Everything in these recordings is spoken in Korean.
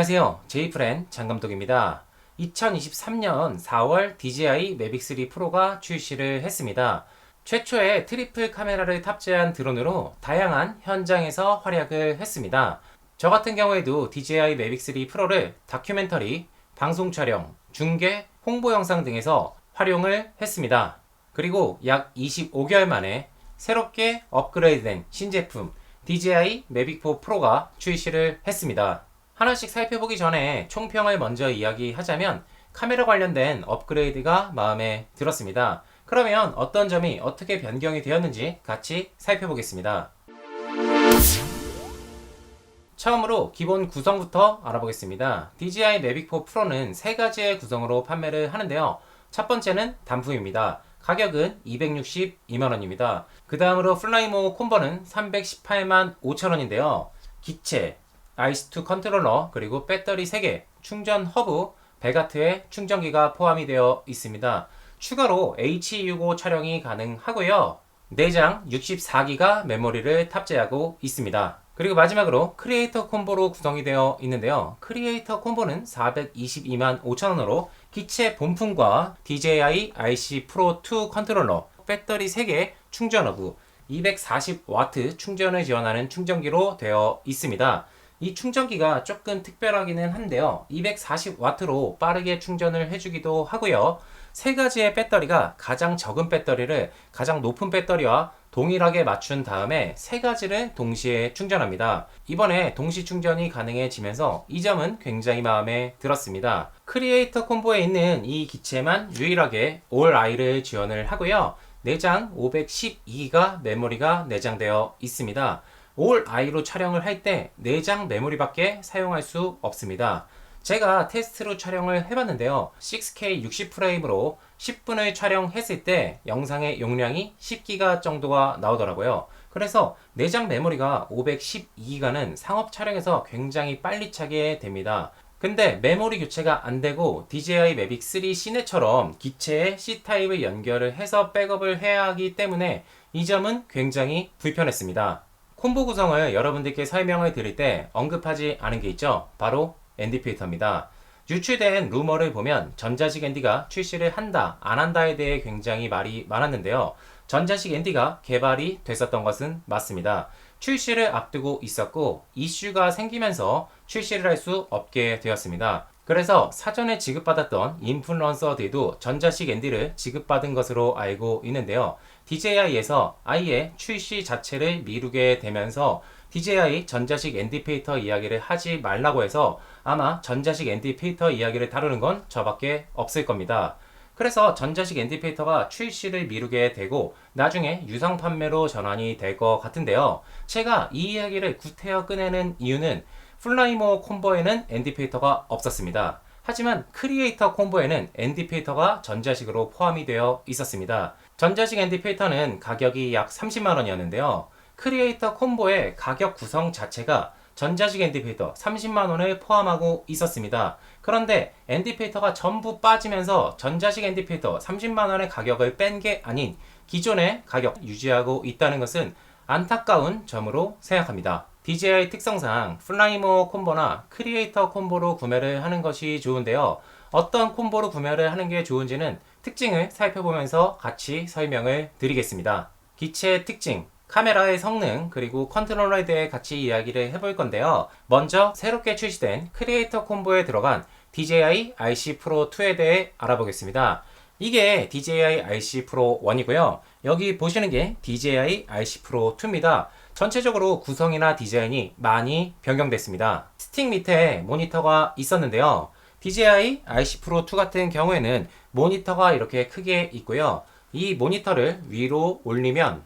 안녕하세요. 제이프렌 장감독입니다. 2023년 4월 DJI 매빅 3 프로가 출시를 했습니다. 최초의 트리플 카메라를 탑재한 드론으로 다양한 현장에서 활약을 했습니다. 저 같은 경우에도 DJI 매빅 3 프로를 다큐멘터리, 방송 촬영, 중계, 홍보 영상 등에서 활용을 했습니다. 그리고 약 25개월 만에 새롭게 업그레이드된 신제품 DJI 매빅 4 프로가 출시를 했습니다. 하나씩 살펴보기 전에 총평을 먼저 이야기하자면 카메라 관련된 업그레이드가 마음에 들었습니다. 그러면 어떤 점이 어떻게 변경이 되었는지 같이 살펴보겠습니다. 처음으로 기본 구성부터 알아보겠습니다. DJI 매빅 4 프로는 세 가지의 구성으로 판매를 하는데요. 첫 번째는 단품입니다. 가격은 262만원입니다. 그 다음으로 플라이모 콤보는 318만 5천원인데요. 기체, 아이스2 컨트롤러, 그리고 배터리 3개, 충전 허브, 100W의 충전기가 포함이 되어 있습니다. 추가로 H265 촬영이 가능하고요. 내장 64기가 메모리를 탑재하고 있습니다. 그리고 마지막으로 크리에이터 콤보로 구성이 되어 있는데요. 크리에이터 콤보는 422만 5천원으로 기체 본품과 DJI RC 프로 2 컨트롤러, 배터리 3개, 충전 허브, 240W 충전을 지원하는 충전기로 되어 있습니다. 이 충전기가 조금 특별하기는 한데요. 240W로 빠르게 충전을 해주기도 하고요. 세 가지의 배터리가 가장 적은 배터리를 가장 높은 배터리와 동일하게 맞춘 다음에 세 가지를 동시에 충전합니다. 이번에 동시 충전이 가능해지면서 이 점은 굉장히 마음에 들었습니다. 크리에이터 콤보에 있는 이 기체만 유일하게 All I를 지원을 하고요. 내장 512기가 메모리가 내장되어 있습니다. 올 I로 촬영을 할때 내장 메모리밖에 사용할 수 없습니다. 제가 테스트로 촬영을 해봤는데요. 6K 60프레임으로 10분을 촬영했을 때 영상의 용량이 10기가 정도가 나오더라고요. 그래서 내장 메모리가 512기가는 상업 촬영에서 굉장히 빨리 차게 됩니다. 근데 메모리 교체가 안 되고 DJI 매빅 3 시네처럼 기체에 C타입을 연결을 해서 백업을 해야 하기 때문에 이 점은 굉장히 불편했습니다. 콤보 구성을 여러분들께 설명을 드릴 때 언급하지 않은 게 있죠. 바로 ND 필터입니다. 유출된 루머를 보면 전자식 ND가 출시를 한다, 안 한다에 대해 굉장히 말이 많았는데요. 전자식 ND가 개발이 됐었던 것은 맞습니다. 출시를 앞두고 있었고 이슈가 생기면서 출시를 할 수 없게 되었습니다. 그래서 사전에 지급받았던 인플루언서들도 전자식 ND를 지급받은 것으로 알고 있는데요. DJI에서 아예 출시 자체를 미루게 되면서 DJI 전자식 ND 페이터 이야기를 하지 말라고 해서 아마 전자식 ND 페이터 이야기를 다루는 건 저밖에 없을 겁니다. 그래서 전자식 ND 페이터가 출시를 미루게 되고 나중에 유상 판매로 전환이 될 것 같은데요. 제가 이 이야기를 구태여 꺼내는 이유는 플라이모 콤보에는 ND 페이터가 없었습니다. 하지만 크리에이터 콤보에는 ND 페이터가 전자식으로 포함이 되어 있었습니다. 전자식 ND 페이터는 가격이 약 30만 원이었는데요. 크리에이터 콤보의 가격 구성 자체가 전자식 엔디페이터 30만 원을 포함하고 있었습니다. 그런데 엔디페이터가 전부 빠지면서 전자식 엔디페이터 30만 원의 가격을 뺀 게 아닌 기존의 가격 유지하고 있다는 것은 안타까운 점으로 생각합니다. DJI 특성상 플라이모 콤보나 크리에이터 콤보로 구매를 하는 것이 좋은데요. 어떤 콤보로 구매를 하는 게 좋은지는 특징을 살펴보면서 같이 설명을 드리겠습니다. 기체의 특징, 카메라의 성능 그리고 컨트롤러에 대해 같이 이야기를 해볼 건데요. 먼저 새롭게 출시된 크리에이터 콤보에 들어간 DJI RC 프로 2에 대해 알아보겠습니다. 이게 DJI RC 프로 1이고요. 여기 보시는 게 DJI RC 프로 2입니다. 전체적으로 구성이나 디자인이 많이 변경됐습니다. 스틱 밑에 모니터가 있었는데요. DJI RC 프로 2 같은 경우에는 모니터가 이렇게 크게 있고요. 이 모니터를 위로 올리면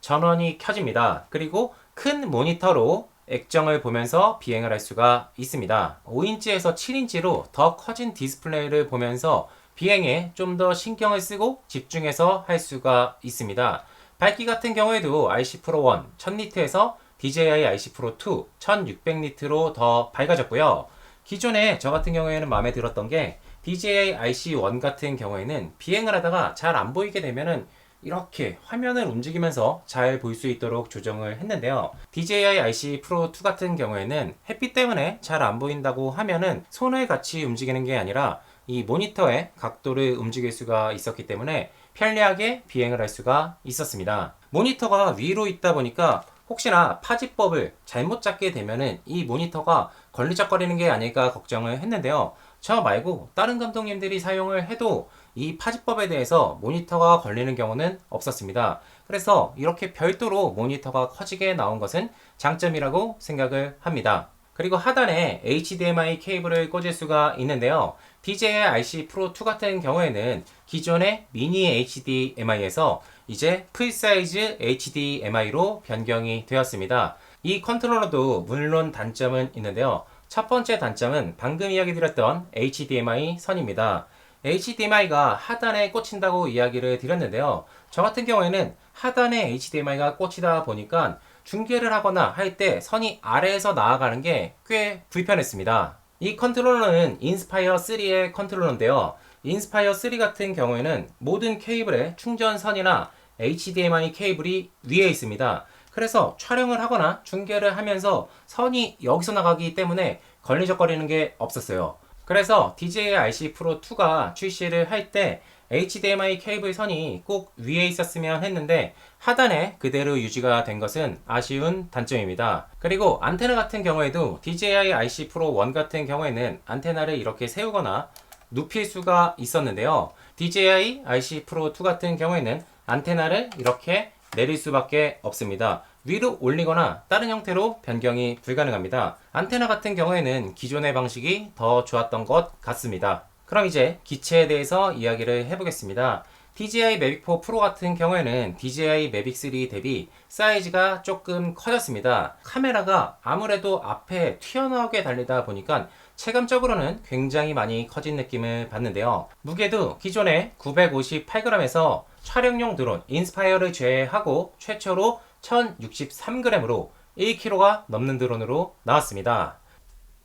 전원이 켜집니다. 그리고 큰 모니터로 액정을 보면서 비행을 할 수가 있습니다. 5인치에서 7인치로 더 커진 디스플레이를 보면서 비행에 좀 더 신경을 쓰고 집중해서 할 수가 있습니다. 밝기 같은 경우에도 RC 프로 1 1000니트에서 DJI RC 프로 2 1600니트로 더 밝아졌고요. 기존에 저 같은 경우에는 마음에 들었던 게 DJI RC1 같은 경우에는 비행을 하다가 잘 안 보이게 되면은 이렇게 화면을 움직이면서 잘 볼 수 있도록 조정을 했는데요. DJI RC 프로 2 같은 경우에는 햇빛 때문에 잘 안 보인다고 하면은 손을 같이 움직이는 게 아니라 이 모니터의 각도를 움직일 수가 있었기 때문에 편리하게 비행을 할 수가 있었습니다. 모니터가 위로 있다 보니까 혹시나 파지법을 잘못 잡게 되면은 이 모니터가 걸리적거리는 게 아닐까 걱정을 했는데요. 저 말고 다른 감독님들이 사용을 해도 이 파지법에 대해서 모니터가 걸리는 경우는 없었습니다. 그래서 이렇게 별도로 모니터가 커지게 나온 것은 장점이라고 생각을 합니다. 그리고 하단에 HDMI 케이블을 꽂을 수가 있는데요. DJI RC 프로 2 같은 경우에는 기존의 미니 HDMI에서 이제 풀사이즈 HDMI로 변경이 되었습니다. 이 컨트롤러도 물론 단점은 있는데요. 첫 번째 단점은 방금 이야기 드렸던 HDMI 선입니다. HDMI가 하단에 꽂힌다고 이야기를 드렸는데요. 저 같은 경우에는 하단에 HDMI가 꽂히다 보니까 중계를 하거나 할 때 선이 아래에서 나아가는 게 꽤 불편했습니다. 이 컨트롤러는 인스파이어 3의 컨트롤러인데요. 인스파이어 3 같은 경우에는 모든 케이블의 충전선이나 HDMI 케이블이 위에 있습니다. 그래서 촬영을 하거나 중계를 하면서 선이 여기서 나가기 때문에 걸리적거리는 게 없었어요. 그래서 DJI RC 프로 2가 출시를 할 때 HDMI 케이블 선이 꼭 위에 있었으면 했는데 하단에 그대로 유지가 된 것은 아쉬운 단점입니다. 그리고 안테나 같은 경우에도 DJI RC 프로 1 같은 경우에는 안테나를 이렇게 세우거나 눕힐 수가 있었는데요. DJI RC 프로 2 같은 경우에는 안테나를 이렇게 내릴 수밖에 없습니다. 위로 올리거나 다른 형태로 변경이 불가능합니다. 안테나 같은 경우에는 기존의 방식이 더 좋았던 것 같습니다. 그럼 이제 기체에 대해서 이야기를 해보겠습니다. DJI Mavic 4 Pro 같은 경우에는 DJI Mavic 3 대비 사이즈가 조금 커졌습니다. 카메라가 아무래도 앞에 튀어나오게 달리다 보니까 체감적으로는 굉장히 많이 커진 느낌을 받는데요. 무게도 기존의 958g에서 촬영용 드론 인스파이어를 제외하고 최초로 1063g으로 1kg가 넘는 드론으로 나왔습니다.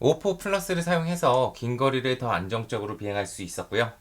오포 플러스를 사용해서 긴 거리를 더 안정적으로 비행할 수 있었고요.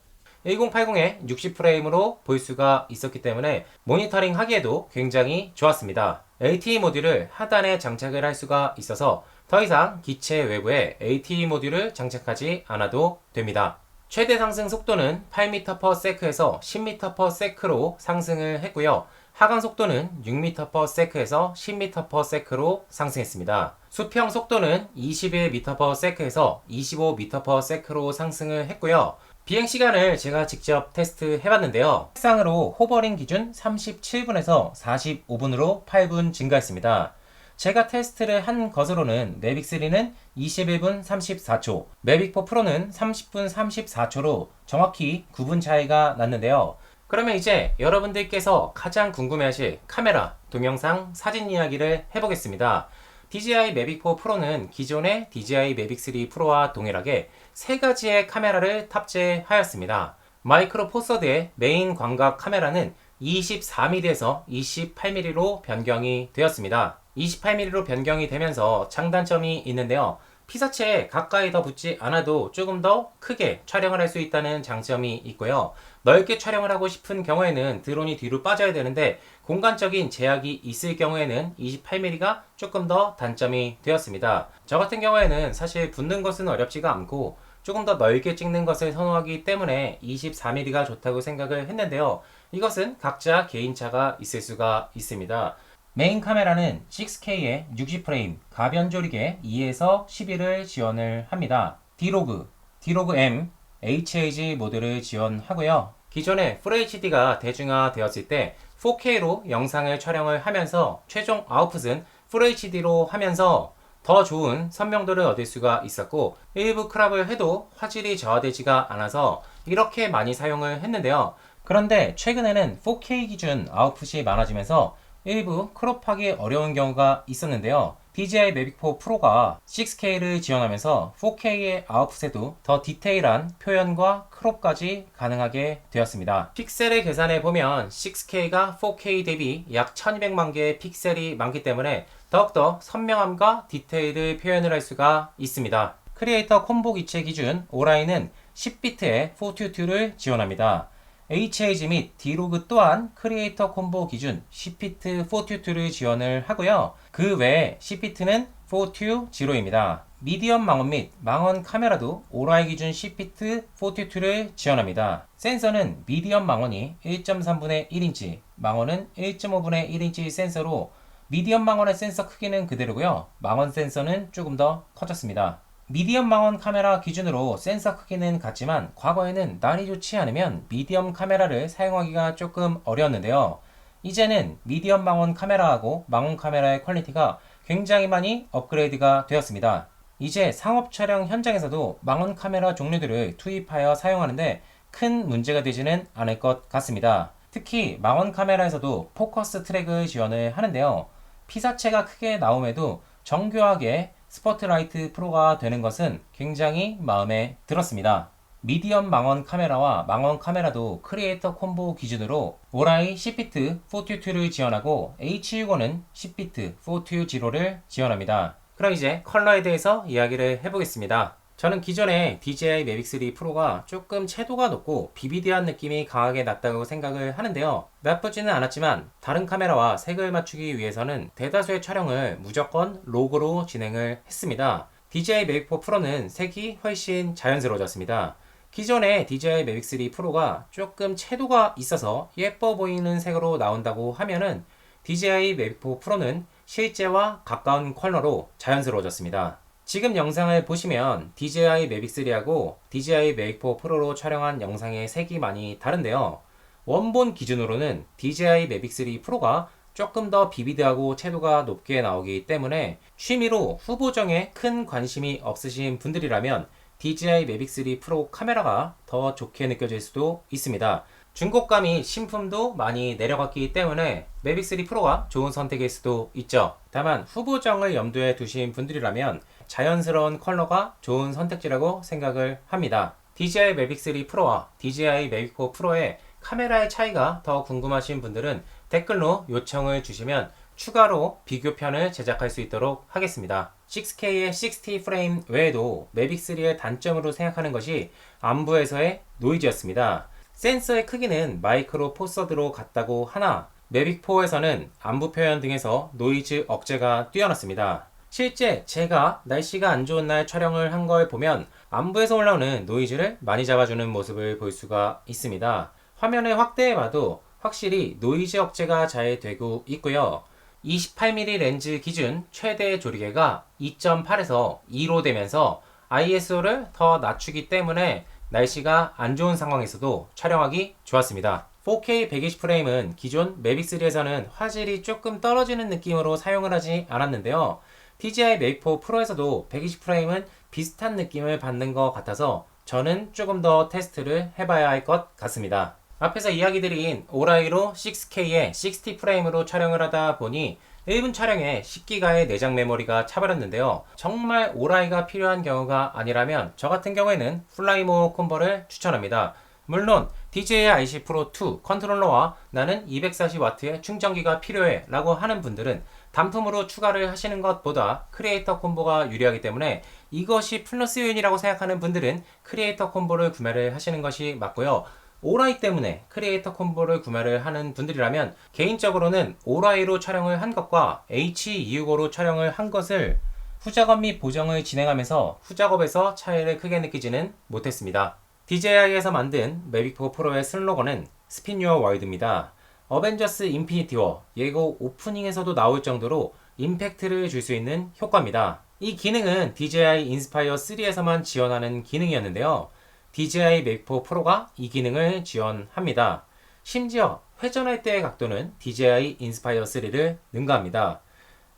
1080에 60프레임으로 볼 수가 있었기 때문에 모니터링 하기에도 굉장히 좋았습니다. LTE 모듈을 하단에 장착을 할 수가 있어서 더 이상 기체 외부에 LTE 모듈을 장착하지 않아도 됩니다. 최대 상승 속도는 8m/s에서 10m/s로 상승을 했고요. 하강 속도는 6m/s에서 10m/s로 상승했습니다. 수평 속도는 21m/s에서 25m/s로 상승을 했고요. 비행 시간을 제가 직접 테스트 해봤는데요. 색상으로 호버링 기준 37분에서 45분으로 8분 증가했습니다. 제가 테스트를 한 것으로는 매빅 3는 21분 34초, 매빅 4 프로는 30분 34초로 정확히 9분 차이가 났는데요. 그러면 이제 여러분들께서 가장 궁금해하실 카메라, 동영상, 사진 이야기를 해보겠습니다. DJI Mavic 4 Pro는 기존의 DJI Mavic 3 Pro와 동일하게 세 가지의 카메라를 탑재하였습니다. 마이크로 포서드의 메인 광각 카메라는 24mm에서 28mm로 변경이 되었습니다. 28mm로 변경이 되면서 장단점이 있는데요. 피사체에 가까이 더 붙지 않아도 조금 더 크게 촬영을 할 수 있다는 장점이 있고요. 넓게 촬영을 하고 싶은 경우에는 드론이 뒤로 빠져야 되는데 공간적인 제약이 있을 경우에는 28mm가 조금 더 단점이 되었습니다. 저 같은 경우에는 사실 붙는 것은 어렵지가 않고 조금 더 넓게 찍는 것을 선호하기 때문에 24mm가 좋다고 생각을 했는데요. 이것은 각자 개인차가 있을 수가 있습니다. 메인 카메라는 6K에 60프레임 가변 조리개 2에서 11을 지원을 합니다. D로그, D로그 M, HAG 모드를 지원하고요. 기존에 FHD가 대중화 되었을 때 4K로 영상을 촬영을 하면서 최종 아웃풋은 FHD로 하면서 더 좋은 선명도를 얻을 수가 있었고 일부 크랍을 해도 화질이 저하되지가 않아서 이렇게 많이 사용을 했는데요. 그런데 최근에는 4K 기준 아웃풋이 많아지면서 일부 크롭하기 어려운 경우가 있었는데요. DJI Mavic 4 Pro가 6K를 지원하면서 4K의 아웃풋에도 더 디테일한 표현과 크롭까지 가능하게 되었습니다. 픽셀을 계산해 보면 6K가 4K 대비 약 1200만 개의 픽셀이 많기 때문에 더욱더 선명함과 디테일을 표현을 할 수가 있습니다. 크리에이터 콤보 기체 기준 오라인은 10비트의 422를 지원합니다. HAG 및 D로그 또한 크리에이터 콤보 기준 C피트 422를 지원을 하고요. 그 외에 C피트는 420입니다. 미디엄 망원 및 망원 카메라도 오라이 기준 C피트 422를 지원합니다. 센서는 미디엄 망원이 1.3분의 1인치, 망원은 1.5분의 1인치 센서로 미디엄 망원의 센서 크기는 그대로고요. 망원 센서는 조금 더 커졌습니다. 미디엄 망원 카메라 기준으로 센서 크기는 같지만 과거에는 날이 좋지 않으면 미디엄 카메라를 사용하기가 조금 어려웠는데요. 이제는 미디엄 망원 카메라하고 망원 카메라의 퀄리티가 굉장히 많이 업그레이드가 되었습니다. 이제 상업 촬영 현장에서도 망원 카메라 종류들을 투입하여 사용하는데 큰 문제가 되지는 않을 것 같습니다. 특히 망원 카메라에서도 포커스 트랙을 지원을 하는데요. 피사체가 크게 나옴에도 정교하게 스포트라이트 프로가 되는 것은 굉장히 마음에 들었습니다. 미디엄 망원 카메라와 망원 카메라도 크리에이터 콤보 기준으로 오라이 C피트 422를 지원하고 H65는 C피트 420를 지원합니다. 그럼 이제 컬러에 대해서 이야기를 해보겠습니다. 저는 기존에 DJI Mavic 3 프로가 조금 채도가 높고 비비디한 느낌이 강하게 났다고 생각을 하는데요. 나쁘지는 않았지만 다른 카메라와 색을 맞추기 위해서는 대다수의 촬영을 무조건 로그로 진행을 했습니다. DJI Mavic 4 프로는 색이 훨씬 자연스러워졌습니다. 기존의 DJI Mavic 3 프로가 조금 채도가 있어서 예뻐 보이는 색으로 나온다고 하면은 DJI Mavic 4 프로는 실제와 가까운 컬러로 자연스러워졌습니다. 지금 영상을 보시면 DJI Mavic 3하고 DJI Mavic 4 프로로 촬영한 영상의 색이 많이 다른데요. 원본 기준으로는 DJI Mavic 3 프로가 조금 더 비비드하고 채도가 높게 나오기 때문에 취미로 후보정에 큰 관심이 없으신 분들이라면 DJI Mavic 3 프로 카메라가 더 좋게 느껴질 수도 있습니다. 중고감이 신품도 많이 내려갔기 때문에 매빅 3 프로가 좋은 선택일 수도 있죠. 다만 후보정을 염두에 두신 분들이라면 자연스러운 컬러가 좋은 선택지라고 생각을 합니다. DJI Mavic 3 프로와 DJI Mavic 4 프로의 카메라의 차이가 더 궁금하신 분들은 댓글로 요청을 주시면 추가로 비교편을 제작할 수 있도록 하겠습니다. 6K의 60 프레임 외에도 매빅 3의 단점으로 생각하는 것이 안부에서의 노이즈였습니다. 센서의 크기는 마이크로 포서드로 같다고 하나 매빅 4에서는 안부 표현 등에서 노이즈 억제가 뛰어났습니다. 실제 제가 날씨가 안 좋은 날 촬영을 한 걸 보면 안부에서 올라오는 노이즈를 많이 잡아주는 모습을 볼 수가 있습니다. 화면을 확대해봐도 확실히 노이즈 억제가 잘 되고 있고요. 28mm 렌즈 기준 최대 조리개가 2.8에서 2로 되면서 ISO를 더 낮추기 때문에 날씨가 안 좋은 상황에서도 촬영하기 좋았습니다. 4K 120프레임은 기존 매빅 3에서는 화질이 조금 떨어지는 느낌으로 사용을 하지 않았는데요. DJI Mavic 4 프로에서도 120프레임은 비슷한 느낌을 받는 것 같아서 저는 조금 더 테스트를 해봐야 할 것 같습니다. 앞에서 이야기 드린 오라이로 6K에 60프레임으로 촬영을 하다 보니 1분 촬영에 10기가의 내장 메모리가 차버렸는데요. 정말 오라이가 필요한 경우가 아니라면 저 같은 경우에는 플라이모 콤보를 추천합니다. 물론 DJI IC 프로 2 컨트롤러와 나는 240W의 충전기가 필요해 라고 하는 분들은 단품으로 추가를 하시는 것보다 크리에이터 콤보가 유리하기 때문에 이것이 플러스 요인이라고 생각하는 분들은 크리에이터 콤보를 구매를 하시는 것이 맞고요. 오라이 때문에 크리에이터 콤보를 구매를 하는 분들이라면 개인적으로는 오라이로 촬영을 한 것과 H265로 촬영을 한 것을 후작업 및 보정을 진행하면서 후작업에서 차이를 크게 느끼지는 못했습니다. DJI에서 만든 매빅 4 프로의 슬로건은 스핀 유어 월드입니다. 어벤져스 인피니티 워 예고 오프닝에서도 나올 정도로 임팩트를 줄 수 있는 효과입니다. 이 기능은 DJI 인스파이어 3에서만 지원하는 기능이었는데요. DJI Mavic 4 프로가 이 기능을 지원합니다. 심지어 회전할 때의 각도는 DJI 인스파이어 3를 능가합니다.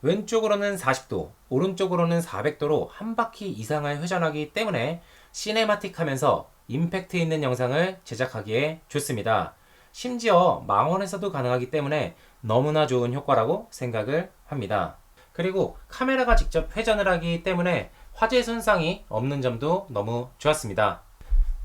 왼쪽으로는 40도, 오른쪽으로는 400도로 한 바퀴 이상을 회전하기 때문에 시네마틱 하면서 임팩트 있는 영상을 제작하기에 좋습니다. 심지어 망원에서도 가능하기 때문에 너무나 좋은 효과라고 생각을 합니다. 그리고 카메라가 직접 회전을 하기 때문에 화질 손상이 없는 점도 너무 좋았습니다.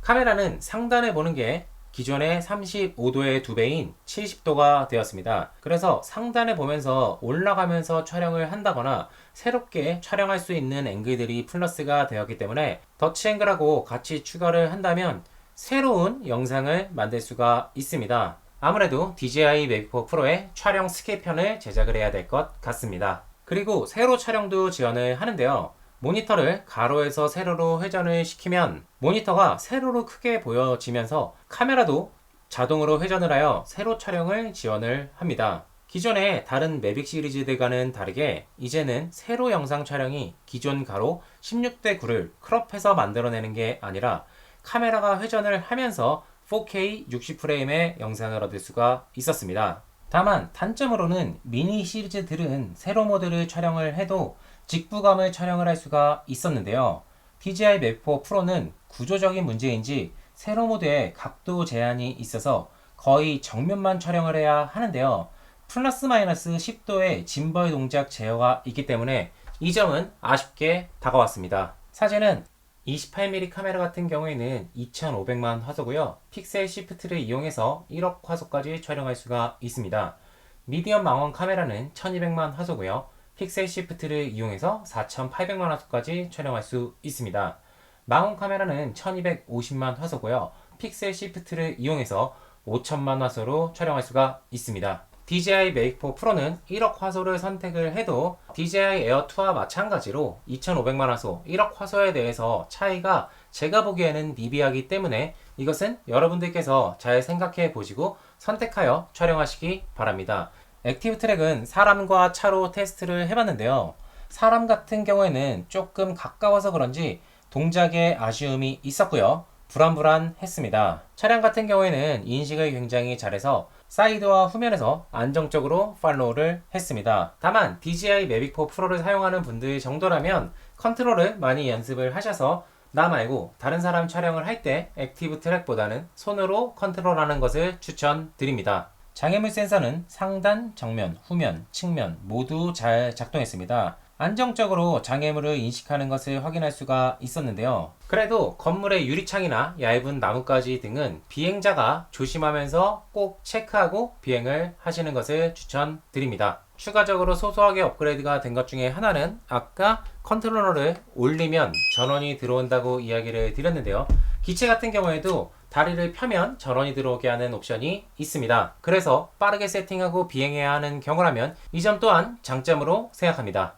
카메라는 상단에 보는 게 기존의 35도의 두 배인 70도가 되었습니다. 그래서 상단에 보면서 올라가면서 촬영을 한다거나 새롭게 촬영할 수 있는 앵글들이 플러스가 되었기 때문에 더치 앵글하고 같이 추가를 한다면 새로운 영상을 만들 수가 있습니다. 아무래도 DJI Mavic Pro 프로의 촬영 스케일편을 제작을 해야 될 것 같습니다. 그리고 세로 촬영도 지원을 하는데요. 모니터를 가로에서 세로로 회전을 시키면 모니터가 세로로 크게 보여지면서 카메라도 자동으로 회전을 하여 세로 촬영을 지원을 합니다. 기존의 다른 매빅 시리즈들과는 다르게 이제는 세로 영상 촬영이 기존 가로 16대 9를 크롭해서 만들어내는 게 아니라 카메라가 회전을 하면서 4K 60프레임의 영상을 얻을 수가 있었습니다. 다만 단점으로는 미니 시리즈들은 세로 모드를 촬영을 해도 직부감을 촬영을 할 수가 있었는데요. DJI Mavic Pro 프로는 구조적인 문제인지 세로 모드에 각도 제한이 있어서 거의 정면만 촬영을 해야 하는데요. 플러스 마이너스 10도의 짐벌 동작 제어가 있기 때문에 이 점은 아쉽게 다가왔습니다. 사진은 28mm 카메라 같은 경우에는 2500만 화소고요. 픽셀 시프트를 이용해서 1억 화소까지 촬영할 수가 있습니다. 미디엄 망원 카메라는 1200만 화소고요. 픽셀 시프트를 이용해서 4800만 화소까지 촬영할 수 있습니다. 망원 카메라는 1250만 화소고요. 픽셀 시프트를 이용해서 5000만 화소로 촬영할 수가 있습니다. DJI Mavic Pro 프로는 1억 화소를 선택을 해도 DJI Air 2와 마찬가지로 2500만 화소, 1억 화소에 대해서 차이가 제가 보기에는 미비하기 때문에 이것은 여러분들께서 잘 생각해 보시고 선택하여 촬영하시기 바랍니다. 액티브 트랙은 사람과 차로 테스트를 해봤는데요. 사람 같은 경우에는 조금 가까워서 그런지 동작에 아쉬움이 있었고요. 불안불안했습니다. 차량 같은 경우에는 인식을 굉장히 잘해서 사이드와 후면에서 안정적으로 팔로우를 했습니다. 다만 DJI Mavic Pro 프로를 사용하는 분들 정도라면 컨트롤을 많이 연습을 하셔서 나 말고 다른 사람 촬영을 할 때 액티브 트랙보다는 손으로 컨트롤하는 것을 추천드립니다. 장애물 센서는 상단, 정면, 후면, 측면 모두 잘 작동했습니다. 안정적으로 장애물을 인식하는 것을 확인할 수가 있었는데요. 그래도 건물의 유리창이나 얇은 나뭇가지 등은 비행자가 조심하면서 꼭 체크하고 비행을 하시는 것을 추천드립니다. 추가적으로 소소하게 업그레이드가 된 것 중에 하나는 아까 컨트롤러를 올리면 전원이 들어온다고 이야기를 드렸는데요. 기체 같은 경우에도 다리를 펴면 전원이 들어오게 하는 옵션이 있습니다. 그래서 빠르게 세팅하고 비행해야 하는 경우라면 이 점 또한 장점으로 생각합니다.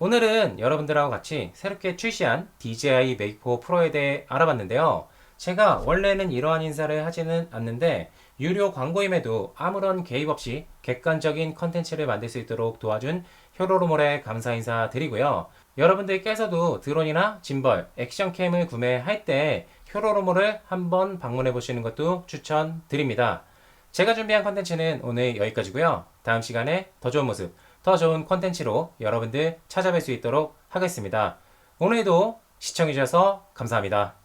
오늘은 여러분들하고 같이 새롭게 출시한 DJI Mavic Pro 프로에 대해 알아봤는데요. 제가 원래는 이러한 인사를 하지는 않는데 유료 광고임에도 아무런 개입 없이 객관적인 컨텐츠를 만들 수 있도록 도와준 효로로몰에 감사 인사 드리고요. 여러분들께서도 드론이나 짐벌, 액션캠을 구매할 때 효로로몰을 한번 방문해 보시는 것도 추천드립니다. 제가 준비한 컨텐츠는 오늘 여기까지고요. 다음 시간에 더 좋은 모습, 더 좋은 컨텐츠로 여러분들 찾아뵐 수 있도록 하겠습니다. 오늘도 시청해주셔서 감사합니다.